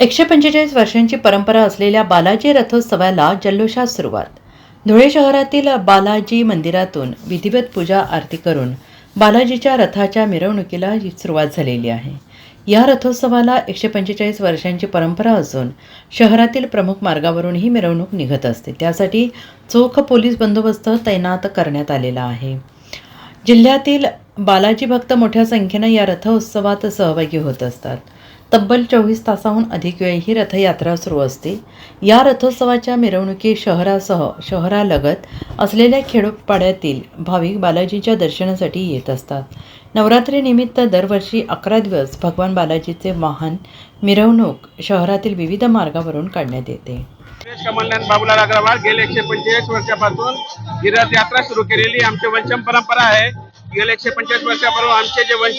एकशे पंचेचाळीस वर्षांची परंपरा असलेल्या बालाजी रथोत्सवाला जल्लोषात सुरुवात. धुळे शहरातील बालाजी मंदिरातून विधिवत पूजा आरती करून बालाजीच्या रथाच्या मिरवणुकीला सुरुवात झालेली आहे. या रथोत्सवाला एकशे पंचेचाळीस वर्षांची परंपरा असून शहरातील प्रमुख मार्गावरून ही मिरवणूक निघत असते. त्यासाठी चोख पोलीस बंदोबस्त तैनात करण्यात आलेला आहे. जिल्ह्यातील बालाजी भक्त मोठ्या संख्येनं या रथोत्सवात सहभागी होत असतात. तब्बल चोवीस तासाहून अधिक वेळ ही रथयात्रा सुरू असते. या रथोत्सवाच्या मिरवणुकी शहरासह शहरालगत असलेल्या खेडोपाड्यातील भाविक बालाजीच्या दर्शनासाठी येत असतात. नवरात्रीनिमित्त दरवर्षी अकरा दिवस भगवान बालाजीचे वाहन मिरवणूक शहरातील विविध मार्गावरून काढण्यात येते. कमलनाथ बाबूलाल अग्रवाल गेले एकशे पंचेचाळीस वर्षापासून ही रथयात्रा सुरू केलेली आमची वंशम परंपरा आहे. गेल्या एकशे पंचवीस वर्षापूर्वी आमचे जे वंश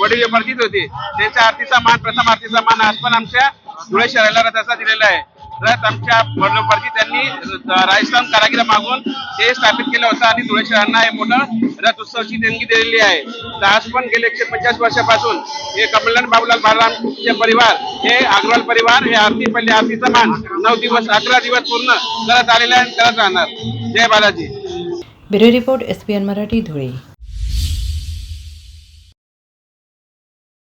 वडील वर्धित होते त्यांच्या आरतीचा मान प्रथम आरतीचा मान आज पण आमच्या धुळे शहराला रथाचा दिलेला आहे. रथ आमच्या वडिलोपार्जी त्यांनी राजस्थान कारागिरा मागून ते स्थापित केलं होतं आणि धुळे शहरांना हे मोठं रथ उत्सवची देणगी दिलेली आहे. तर आज पण गेले एकशे पंचेचाळीस वर्षापासून हे कमलनाथ बाबूलाल बाळरामचे परिवार हे अग्रवाल परिवार हे आरती पहिले आरतीचा मान नऊ दिवस अकरा दिवस पूर्ण करत आलेला आहे आणि करत राहणार. जय Balaji. Bureau report S P N Marathi Dhule.